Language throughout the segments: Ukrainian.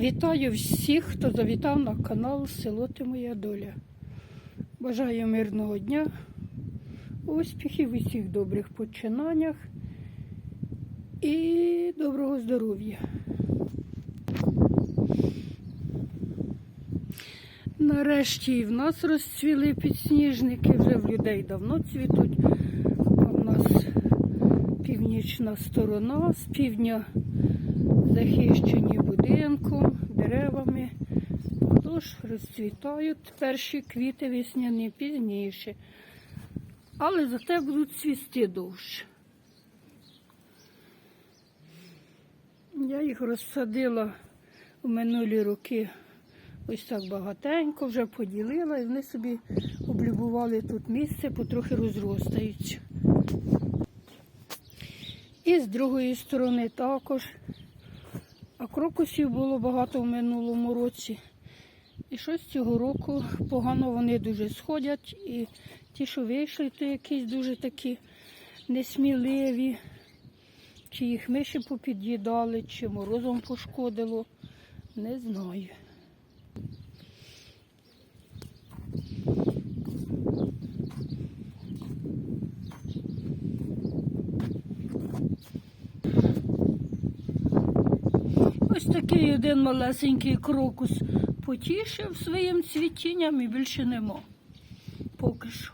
Вітаю всіх, хто завітав на канал Село Ти Моя Доля. Бажаю мирного дня, успіхів у всіх добрих починаннях і доброго здоров'я. Нарешті і в нас розцвіли підсніжники, вже в людей давно цвітуть. Північна сторона, з півдня захищені будинком, деревами. Тож розцвітають перші квіти весняні пізніше. Але зате будуть цвісти довше. Я їх розсадила у минулі роки ось так багатенько, вже поділила, і вони собі облюбували тут місце, потрохи розростаються. І з другої сторони також. А крокусів було багато в минулому році. І щось цього року погано вони дуже сходять. І ті, що вийшли, то якісь дуже такі несміливі. Чи їх миші попід'їдали, чи морозом пошкодило, не знаю. Ось такий один малесенький крокус потішив своїм цвітінням і більше нема. Поки що.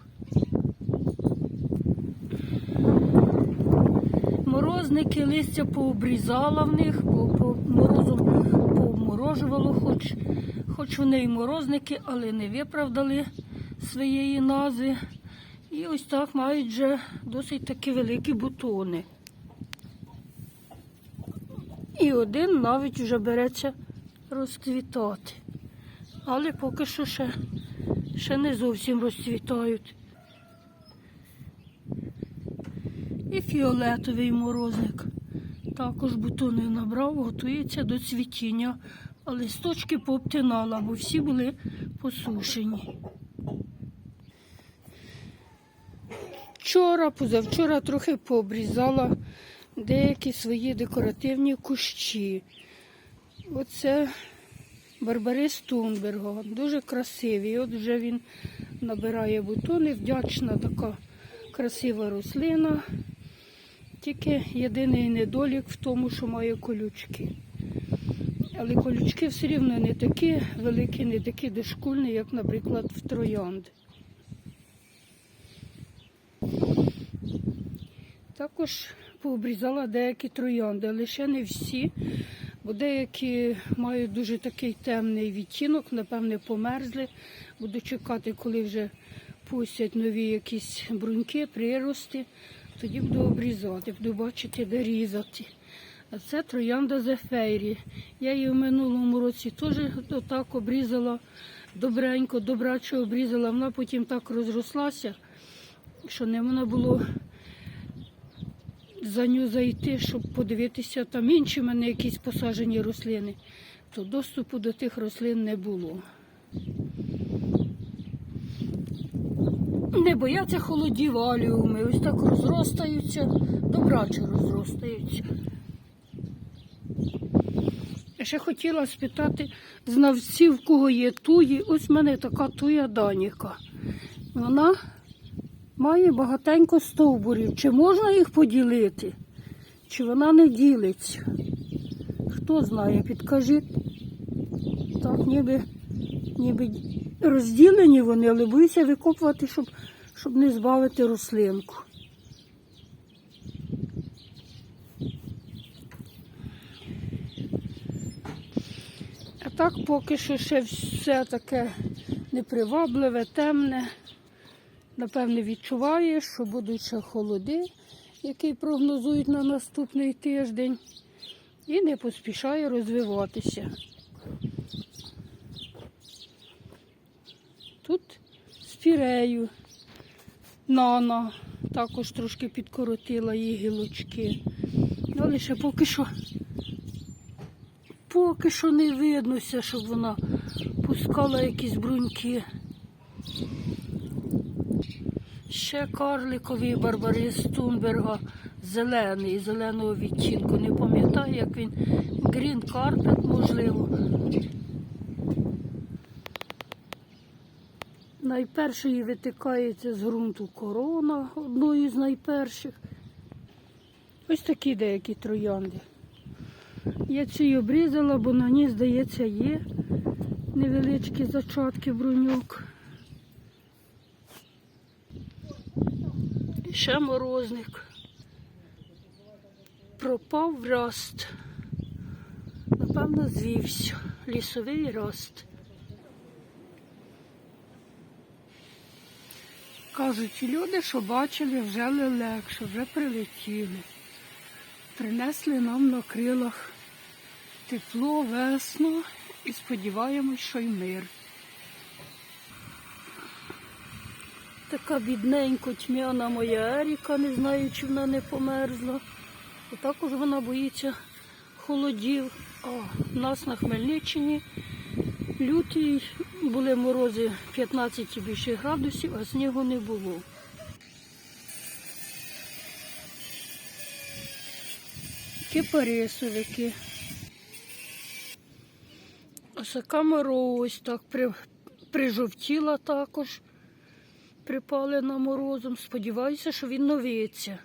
Морозники листя пообрізала в них, бо по морозом пообморожувало, хоч, хоч вони й морозники, але не виправдали своєї назви. І ось так мають вже досить такі великі бутони. І один навіть вже береться розцвітати. Але поки що ще, ще не зовсім розцвітають. І фіолетовий морозник. Також бутони набрав, готується до цвітіння, а листочки пообтинала, бо всі були посушені. Вчора, позавчора трохи пообрізала деякі свої декоративні кущі. Оце Барбарис Тунберга. Дуже красивий. От вже він набирає бутони. Вдячна така красива рослина. Тільки єдиний недолік в тому, що має колючки. Але колючки все рівно не такі великі, не такі дошкульні, як, наприклад, в троянди. Також пообрізала деякі троянди, ще не всі, бо деякі мають дуже такий темний відтінок, напевне, померзли. Буду чекати, коли вже пустять нові якісь бруньки, прирости, тоді буду обрізати, буду бачити, де різати. А це троянда Зефейрі. Я її в минулому році теж отак обрізала добренько, добраче обрізала. Вона потім так розрослася, що не можна було за нього зайти, щоб подивитися, там інші в мене якісь посаджені рослини, то доступу до тих рослин не було. Не бояться холодів аліуми, ось так розростаються, добраче розростаються. Я ще хотіла спитати знавців, кого є туї. Ось в мене така туя Даніка. Вона має багатенько стовбурів. Чи можна їх поділити? Чи вона не ділиться? Хто знає, підкажіть. Так, ніби, ніби розділені вони, але боюся викопувати, щоб, щоб не збавити рослинку. А так поки що ще все таке непривабливе, темне. Напевне, відчуває, що будуть ще холоди, які прогнозують на наступний тиждень, і не поспішає розвиватися. Тут спірею, нана, також трошки підкоротила її гілочки. Але ще поки що, поки що не виднося, щоб вона пускала якісь бруньки. Ще карликовий барбарис Тунберга зелений, зеленого відтінку. Не пам'ятаю, як він. Green Carpet, можливо. Найпершої витикається з ґрунту корона, одної з найперших. Ось такі деякі троянди. Я ці обрізала, бо на ній, здається, є невеличкі зачатки бруньок. Ще морозник. Пропав раст. Напевно, звівся. Лісовий раст. Кажуть люди, що бачили вже що вже прилетіли. Принесли нам на крилах тепло, весну і сподіваємось, що й мир. Така бідненько тьмяна моя Еріка, не знаю, чи вона не померзла. І також вона боїться холодів. А в нас на Хмельниччині лютий були морози 15 і більше градусів, а снігу не було. Кипарисовики. Осака ось так при, прижовтіла також, припалена морозом. Сподіваюся, що він новиться.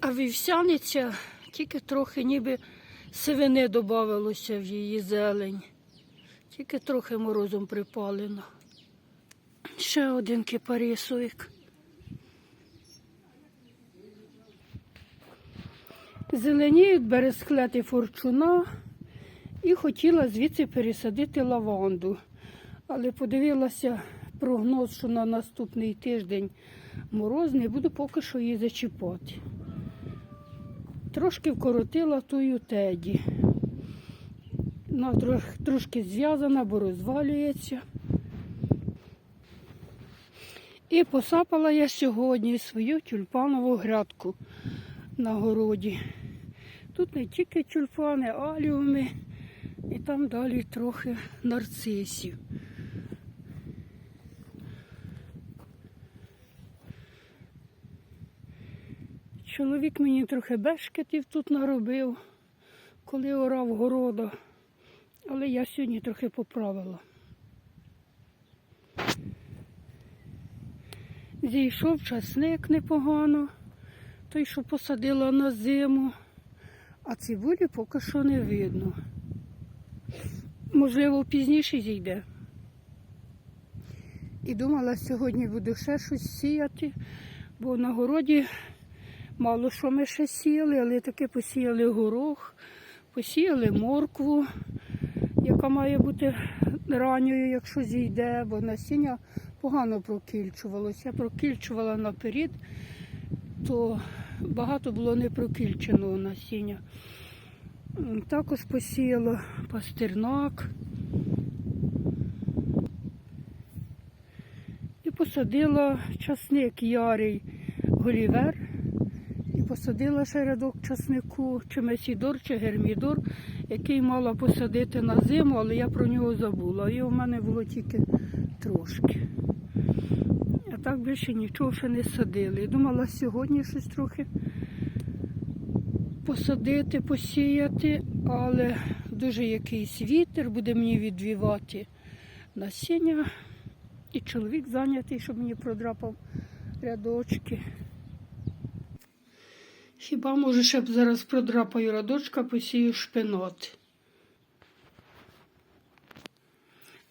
А вівсяниця тільки трохи ніби сивини додавалося в її зелень. Тільки трохи морозом припалено. Ще один кипарисовик. Зеленіють бересклети форчуна і хотіла звідси пересадити лаванду. Але подивилася прогноз, що на наступний тиждень мороз, не буду поки що її зачіпати. Трошки вкоротила тую теді. Вона трошки зв'язана, бо розвалюється. І посапала я сьогодні свою тюльпанову грядку на городі. Тут не тільки тюльпани, аліуми, і там далі трохи нарцисів. Чоловік мені трохи бешкетів тут наробив, коли орав города, але я сьогодні трохи поправила. Зійшов часник непогано, той, що посадила на зиму, а цибулі поки що не видно. Можливо, пізніше зійде. І думала, сьогодні буду ще щось сіяти, бо на городі мало що ми ще сіяли, але таки посіяли горох, посіяли моркву, яка має бути ранньою, якщо зійде, бо насіння погано прокільчувалося. Я прокільчувала наперед, то багато було не прокільченого насіння. Також посіяла пастернак. І посадила часник ярий голівер. Посадила ще рядок часнику, чи месідор, чи гермідор, який мала посадити на зиму, але я про нього забула. І у мене було тільки трошки. А так більше нічого ще не садили. Думала сьогодні щось трохи посадити, посіяти, але дуже якийсь вітер буде мені відвівати насіння. І чоловік зайнятий, щоб мені продрапав рядочки. Хіба може ще б зараз продрапаю рядочка, посію шпинат.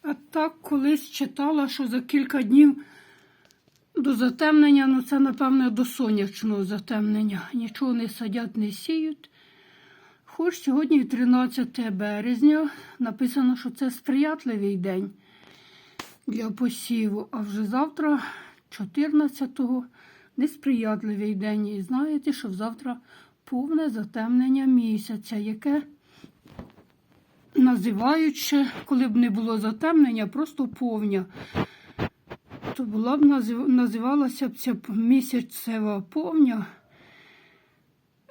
А так колись читала, що за кілька днів до затемнення, ну це, напевне, до сонячного затемнення. Нічого не садять, не сіють. Хоч сьогодні 13 березня написано, що це сприятливий день для посіву, а вже завтра, 14-го, несприятливий день. І знаєте, що завтра повне затемнення місяця, яке називають ще, коли б не було затемнення, просто повня. То була б назив- називалася б ця місяцева повня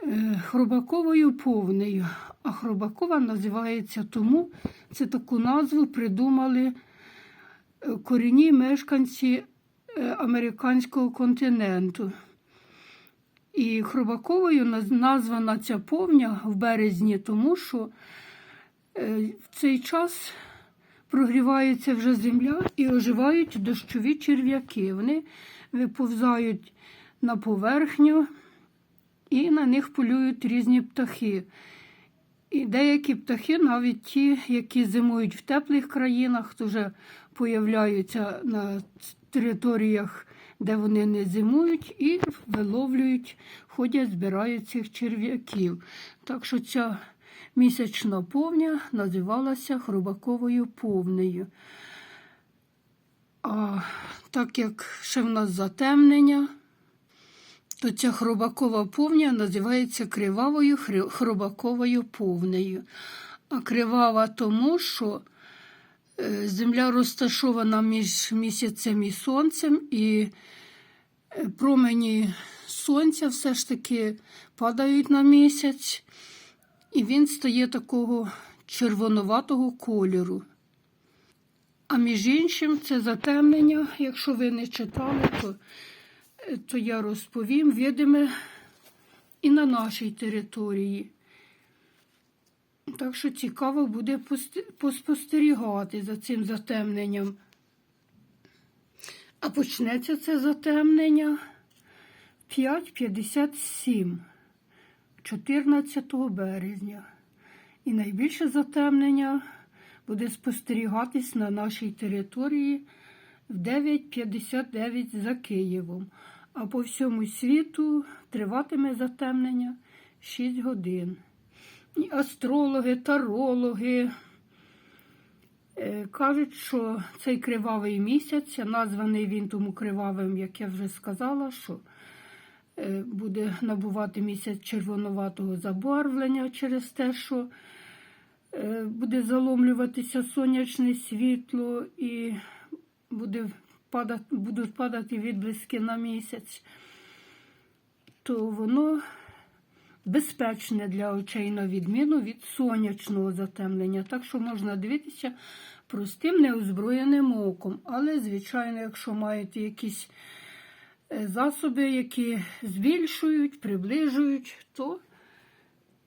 е, хробаковою повнею. А хробакова називається тому, це таку назву придумали е, корінні мешканці американського континенту. І Хробаковою названа ця повня в березні, тому що е, в цей час прогрівається вже земля і оживають дощові черв'яки. Вони виповзають на поверхню і на них полюють різні птахи. І деякі птахи, навіть ті, які зимують в теплих країнах, вже появляються на територіях, де вони не зимують, і виловлюють, ходять, збирають цих черв'яків. Так що ця місячна повня називалася хробаковою повнею. А так як ще в нас затемнення, то ця хробакова повня називається кривавою хробаковою повнею. А кривава тому, що земля розташована між місяцем і сонцем, і е, промені сонця все ж таки падають на місяць, і він стає такого червонуватого кольору. А між іншим, це затемнення, якщо ви не читали, то то я розповім, видиме і на нашій території. Так що цікаво буде поспостерігати за цим затемненням. А почнеться це затемнення 5.57, 14 березня. І найбільше затемнення буде спостерігатись на нашій території в 9.59 за Києвом, а по всьому світу триватиме затемнення 6 годин. Астрологи, тарологи е, кажуть, що цей кривавий місяць, названий він тому кривавим, як я вже сказала, що е, буде набувати місяць червонуватого забарвлення через те, що е, буде заломлюватися сонячне світло і буде падати, будуть падати відблиски на місяць, то воно безпечне для очей на відміну від сонячного затемнення. Так що можна дивитися простим неозброєним оком. Але, звичайно, якщо маєте якісь е, засоби, які збільшують, приближують, то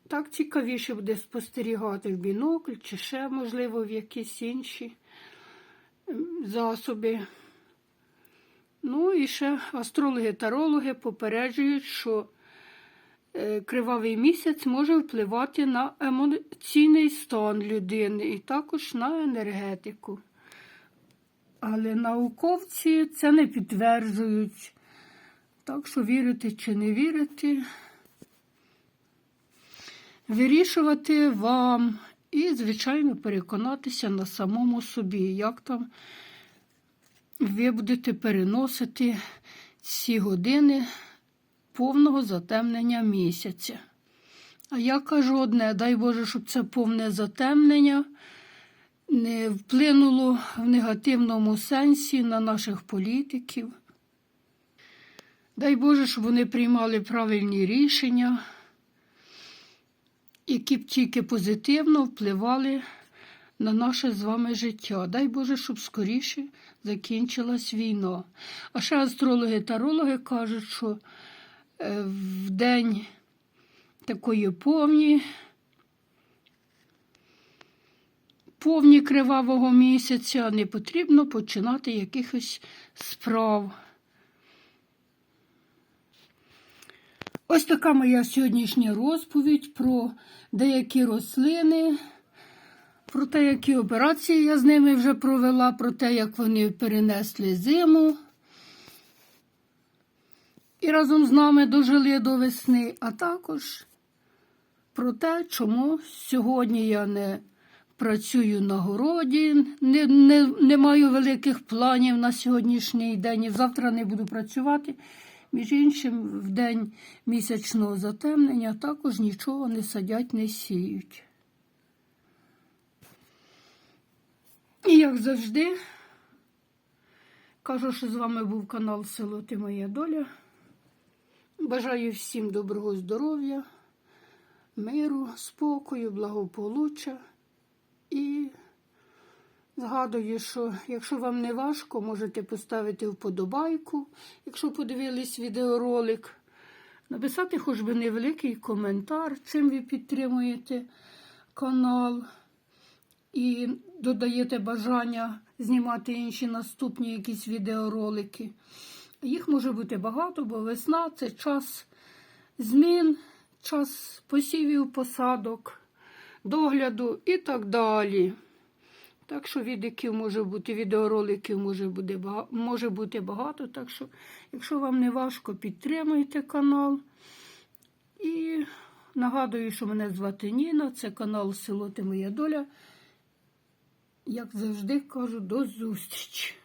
так цікавіше буде спостерігати в бінокль чи ще, можливо, в якісь інші засоби. Ну і ще астрологи-тарологи попереджують, що кривавий місяць може впливати на емоційний стан людини і також на енергетику. Але науковці це не підтверджують. Так що вірити чи не вірити, вирішувати вам і, звичайно, переконатися на самому собі, як там ви будете переносити ці години повного затемнення місяця. А я кажу одне, дай Боже, щоб це повне затемнення не вплинуло в негативному сенсі на наших політиків. Дай Боже, щоб вони приймали правильні рішення, які б тільки позитивно впливали на наше з вами життя. Дай Боже, щоб скоріше закінчилась війна. А ще астрологи-тарологи кажуть, що в день такої повні, повні кривавого місяця не потрібно починати якихось справ. Ось така моя сьогоднішня розповідь про деякі рослини, про те, які операції я з ними вже провела, про те, як вони перенесли зиму. І разом з нами дожили до весни, а також про те, чому сьогодні я не працюю на городі, не, не, не маю великих планів на сьогоднішній день і завтра не буду працювати. Між іншим, в день місячного затемнення також нічого не садять, не сіють. І як завжди, кажу, що з вами був канал Село Ти Моя Доля. Бажаю всім доброго здоров'я, миру, спокою, благополуччя. І згадую, що якщо вам не важко, можете поставити вподобайку, якщо подивились відеоролик. написати хоч би невеликий коментар, чим ви підтримуєте канал і додаєте бажання знімати інші наступні якісь відеоролики. Їх може бути багато, бо весна це час змін, час посівів, посадок, догляду і так далі. Так що відиків може бути, відеороликів може бути, може бути багато. Так що, якщо вам не важко, підтримуйте канал. І нагадую, що мене звати Ніна, це канал Село Ти Моя Доля. Як завжди кажу, до зустрічі!